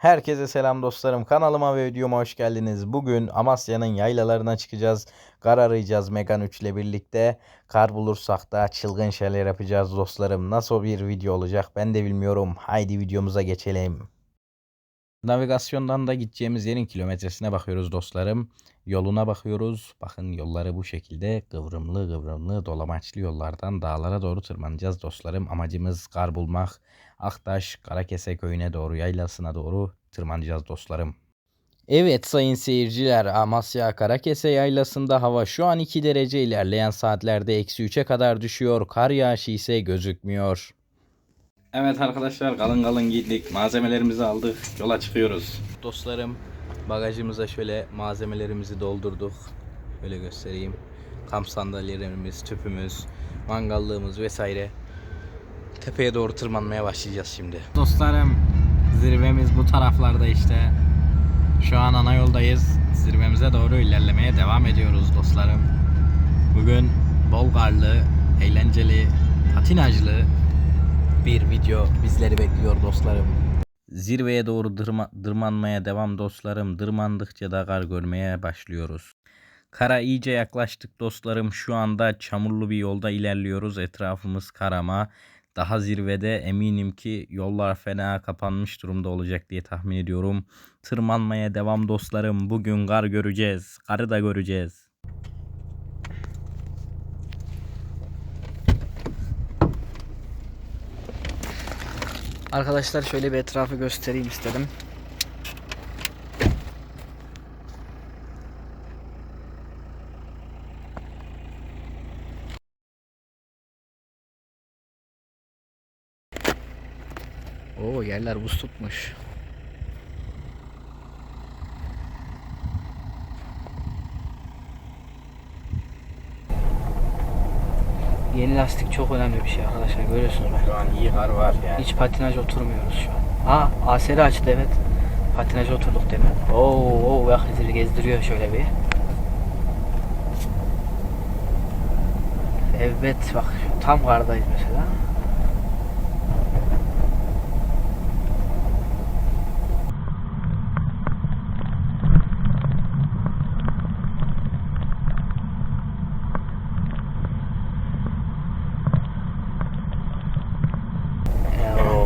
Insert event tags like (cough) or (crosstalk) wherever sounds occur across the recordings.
Herkese selam dostlarım. Kanalıma ve videoma hoş geldiniz. Bugün Amasya'nın yaylalarına çıkacağız. Kar arayacağız Megan 3 ile birlikte. Kar bulursak da çılgın şeyler yapacağız dostlarım. Nasıl bir video olacak ben de bilmiyorum. Haydi videomuza geçelim. Navigasyondan da gideceğimiz yerin kilometresine bakıyoruz dostlarım. Yoluna bakıyoruz. Bakın yolları bu şekilde kıvrımlı kıvrımlı dolamaçlı yollardan dağlara doğru tırmanacağız dostlarım. Amacımız kar bulmak. Aktaş, Karakese köyüne doğru, yaylasına doğru tırmanacağız dostlarım. Evet sayın seyirciler Amasya Karakese yaylasında hava şu an 2 derece ilerleyen saatlerde eksi 3'e kadar düşüyor. Kar yağışı ise gözükmüyor. Evet arkadaşlar kalın kalın giydik. Malzemelerimizi aldık. Yola çıkıyoruz. Dostlarım bagajımıza şöyle malzemelerimizi doldurduk. Böyle göstereyim. Kamp sandalyelerimiz, tüpümüz, mangallığımız vesaire. Tepeye doğru tırmanmaya başlayacağız şimdi. Dostlarım zirvemiz bu taraflarda işte. Şu an ana yoldayız. Zirvemize doğru ilerlemeye devam ediyoruz dostlarım. Bugün bol karlı, eğlenceli, patinajlı bir video bizleri bekliyor dostlarım. Zirveye doğru dırma, dırmanmaya devam dostlarım. Dırmandıkça da kar görmeye başlıyoruz. Kara iyice yaklaştık dostlarım. Şu anda çamurlu bir yolda ilerliyoruz. Etrafımız karama. Daha zirvede eminim ki yollar fena kapanmış durumda olacak diye tahmin ediyorum. Tırmanmaya devam dostlarım. Bugün kar göreceğiz. Karı da göreceğiz. Arkadaşlar şöyle bir etrafı göstereyim istedim. Oo yerler buz tutmuş. Yeni lastik çok önemli bir şey arkadaşlar görüyorsunuz bak. Şu an iyi kar var yani. Hiç patinaj oturmuyoruz şu an. Ha Aseri açtı evet. Patinaj oturduk demin. Oo, oo bak gezdiriyor şöyle bir. Evet bak tam kardayız mesela.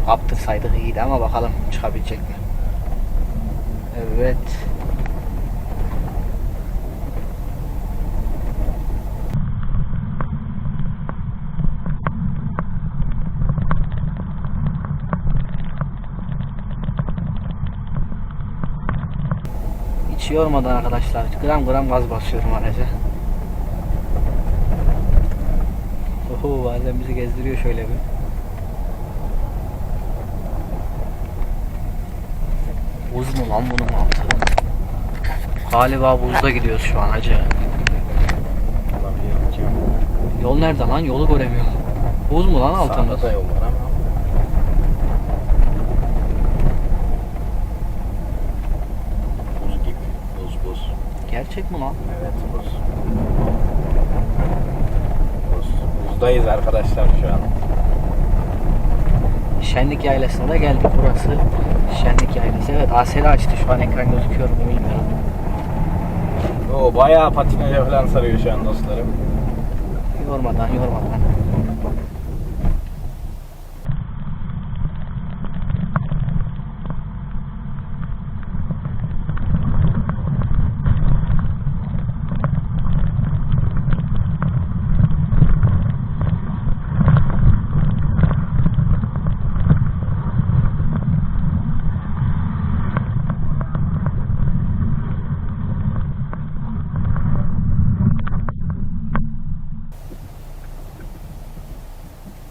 Ya, o kaptırsaydık iyiydi ama bakalım çıkabilecek mi? Evet. Hiç yormadan arkadaşlar gram gram gaz basıyorum araca. Oho bazen bizi gezdiriyor şöyle bir. Buz mu lan bunun altı? Galiba buzda gidiyoruz şu an hacı. Yol nerede lan? Yolu göremiyorum. Buz mu lan altımız? Sağda da yol var ama. Buz gibi. Buz buz. Gerçek mi lan? Evet buz. Buz. Buzdayız arkadaşlar şu an. Şenlik Yaylası'na da geldik burası. Şenlik Yaylası. Evet Aseri açtı şu an ekran gözüküyor mu bilmiyorum. O bayağı patinaja falan sarıyor şu an dostlarım. Yormadan yormadan.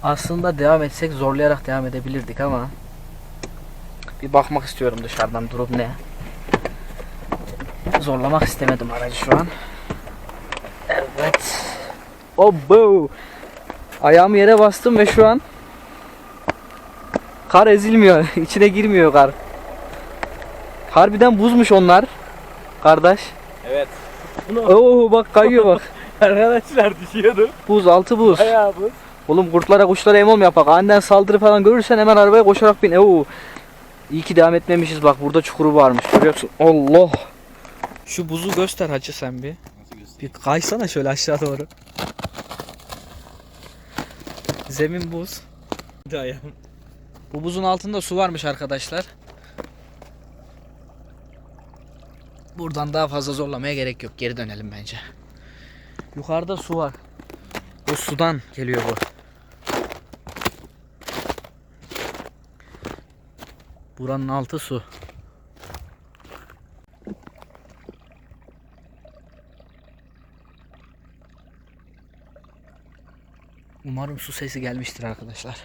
Aslında devam etsek zorlayarak devam edebilirdik ama bir bakmak istiyorum dışarıdan durum ne. Zorlamak istemedim aracı şu an. Evet. Obo. Ayağımı yere bastım ve şu an kar ezilmiyor. (laughs) İçine girmiyor kar. Harbiden buzmuş onlar. Kardeş. Evet. Oo bak kayıyor bak. (laughs) Arkadaşlar düşüyordu. Buz altı buz. Bayağı buz. Oğlum kurtlara kuşlara em olma yapak. Aniden saldırı falan görürsen hemen arabaya koşarak bin. Oo. İyi ki devam etmemişiz bak burada çukuru varmış görüyorsun. Allah. Şu buzu göster hacı sen bir. Bir kaysana şöyle aşağı doğru. Zemin buz. Bu buzun altında su varmış arkadaşlar. Buradan daha fazla zorlamaya gerek yok. Geri dönelim bence. Yukarıda su var. O sudan geliyor bu. Buranın altı su. Umarım su sesi gelmiştir arkadaşlar.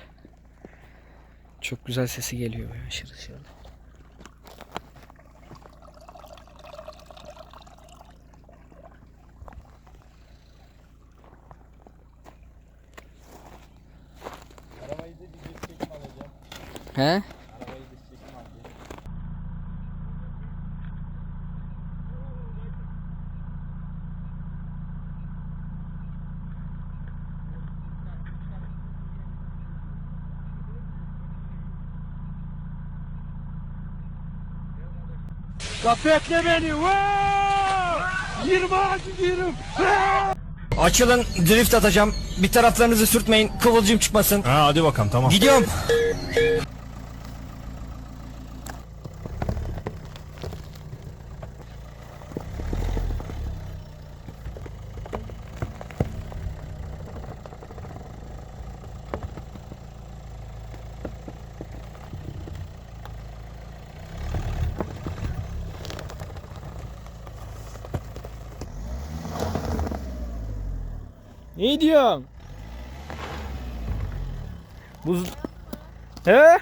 Çok güzel sesi geliyor ya şırıl şırıl. He? Gafetle beni. Vaa! 20 ağacı diyorum. Açılın drift atacağım. Bir taraflarınızı sürtmeyin. Kıvılcım çıkmasın. Ha hadi bakalım tamam. Gidiyorum. Ne diyorsun? Buz... He?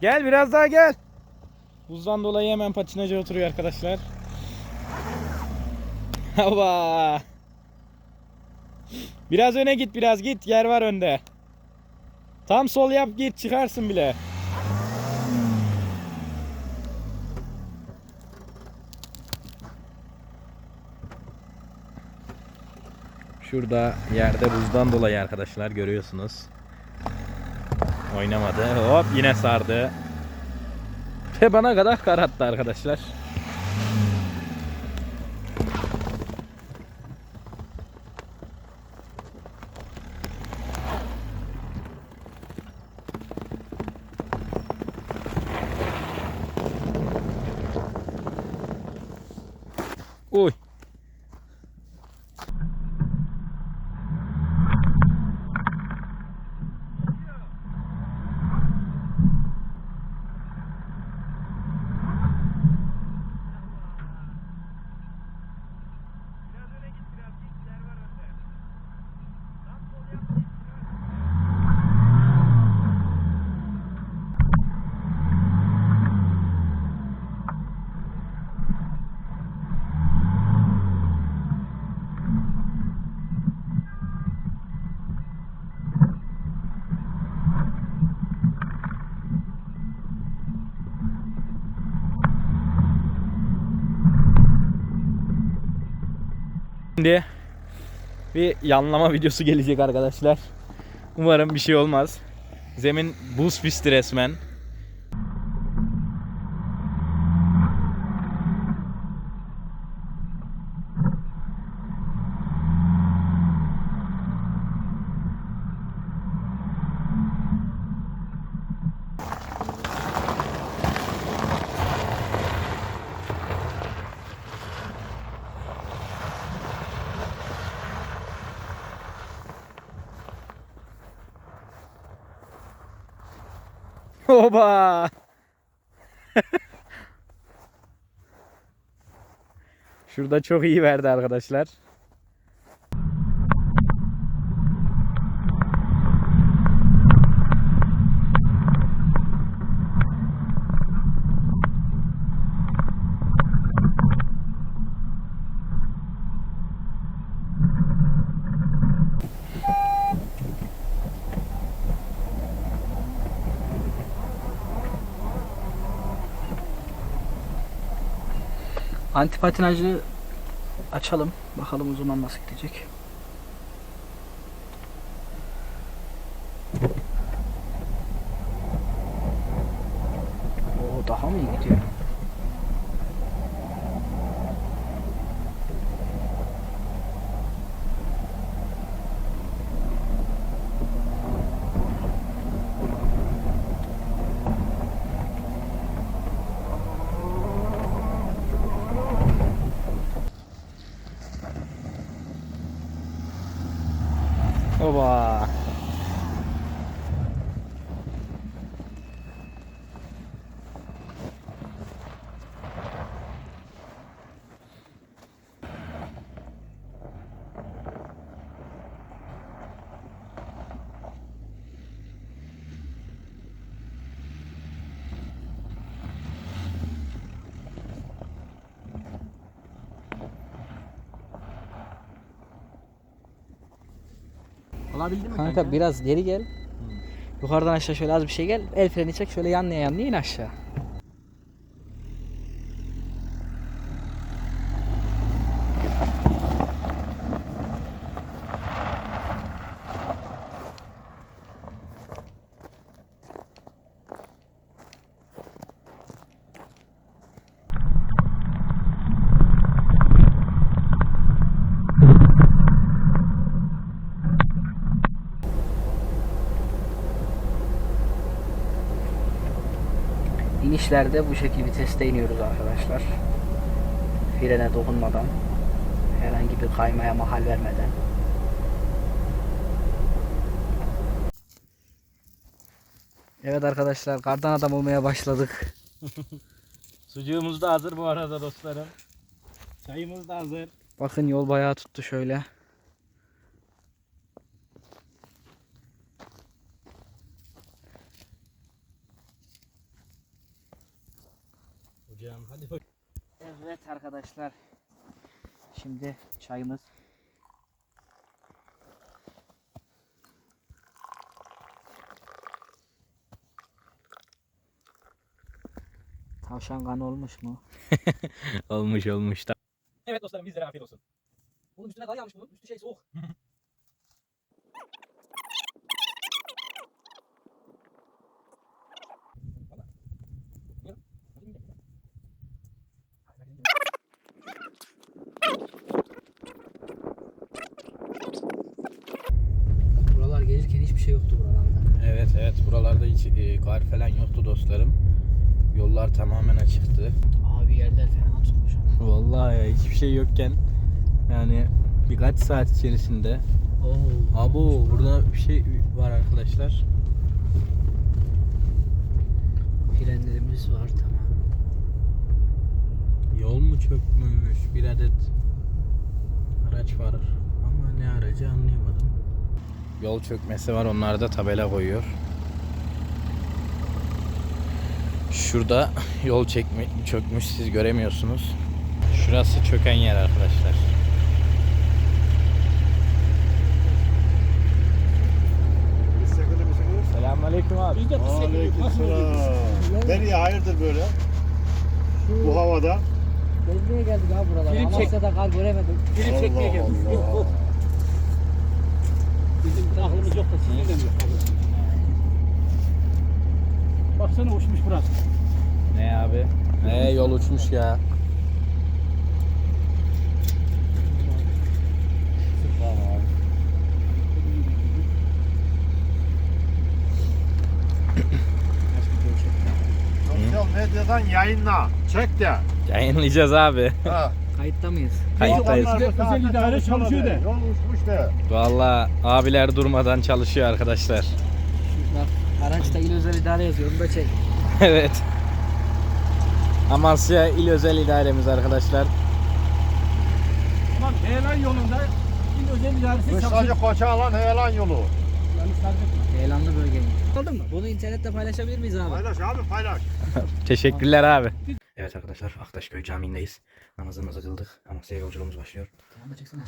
Gel biraz daha gel. Buzdan dolayı hemen patinajı oturuyor arkadaşlar. (laughs) Hava. Biraz öne git biraz git yer var önde. Tam sol yap git çıkarsın bile. Şurada yerde buzdan dolayı arkadaşlar görüyorsunuz. Oynamadı. Hop yine sardı. Ve bana kadar kar attı arkadaşlar. Şimdi bir yanlama videosu gelecek arkadaşlar. Umarım bir şey olmaz. Zemin buz pisti resmen. (laughs) Oba! Şurada çok iyi verdi arkadaşlar. Anti patinajı açalım. Bakalım zaman nasıl gidecek. Alabildin mi Kanka biraz geri gel. Yukarıdan aşağı şöyle az bir şey gel. El freni çek şöyle yanlaya yanlaya in aşağı. İnişlerde bu şekilde viteste iniyoruz arkadaşlar. Frene dokunmadan. Herhangi bir kaymaya mahal vermeden. Evet arkadaşlar kardan adam olmaya başladık. (laughs) Sucuğumuz da hazır bu arada dostlarım. Çayımız da hazır. Bakın yol bayağı tuttu şöyle. Hocam hadi bak. Evet arkadaşlar. Şimdi çayımız. Tavşan kanı olmuş mu? (laughs) Olmuş olmuş. Evet dostlarım bizlere afiyet olsun. Bunun üstüne kar yağmış bunun. Üstü şey soğuk. (laughs) Buralar gelirken hiçbir şey yoktu buralarda. Evet buralarda hiç e, kar falan yoktu dostlarım. Yollar tamamen açıktı. Abi yerler fena tutmuş. Vallahi ya hiçbir şey yokken yani birkaç saat içerisinde Oo. Abo burada bir şey var arkadaşlar. Frenlerimiz var tamam. Yol mu çökmüş? Bir adet araç var ama ne aracı anlayamadım. Yol çökmesi var. Onlar da tabela koyuyor. Şurada yol çekme, çökmüş siz göremiyorsunuz. Şurası çöken yer arkadaşlar. Selamünaleyküm abi. Biz de Aleykümselam. Nereye hayırdır böyle? Bu havada. Gezmeye geldik abi buralara. Film çek. Amasya'da kar göremedik. Film çekmeye geldik. Allah. (laughs) Bizim aklımız yok da sizin de mi yok? Baksana uçmuş burası. Ne abi? Ne yol uçmuş ya. Sosyal medyadan yayınla. Çek de. Yayınlayacağız abi. Ha. Kayıtta mıyız? Kayıttayız. Adamlar da Özel idare çalışıyor de. Yol uçmuş de. Valla abiler durmadan çalışıyor arkadaşlar. Bak araçta il özel idare yazıyor. Onu da çek. (laughs) evet. Amasya İl Özel İdaremiz arkadaşlar. Tamam Heyelan yolunda il özel idaresi Kışlacı çalışıyor. koça alan heyelan yolu. Yanlış sardık mı? Eğlanlı bölgeyim. Aldın mı? Bunu internette paylaşabilir miyiz abi? Paylaş abi paylaş. (laughs) Teşekkürler abi. Evet arkadaşlar Aktaşköy Camii'ndeyiz. Namazımızı kıldık. Amasya'ya yolculuğumuz başlıyor. Tamam da çeksene.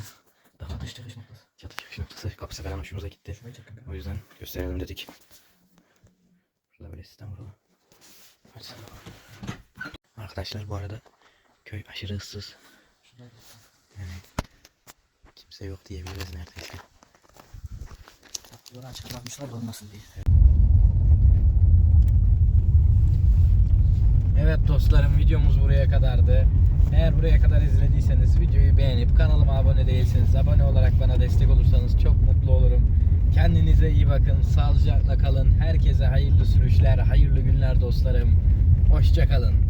Daha dış çıkış noktası. Çatı çıkış noktası. Kapısı falan hoşumuza gitti. O yüzden gösterelim dedik. Şurada böyle sistem var. Hadi. Arkadaşlar bu arada köy aşırı ıssız. Yani kimse yok diyebiliriz neredeyse. Yolu açık bırakmışlar da olmasın diye. Evet dostlarım videomuz buraya kadardı. Eğer buraya kadar izlediyseniz videoyu beğenip kanalıma abone değilseniz abone olarak bana destek olursanız çok mutlu olurum. Kendinize iyi bakın. Sağlıcakla kalın. Herkese hayırlı sürüşler, hayırlı günler dostlarım. Hoşçakalın.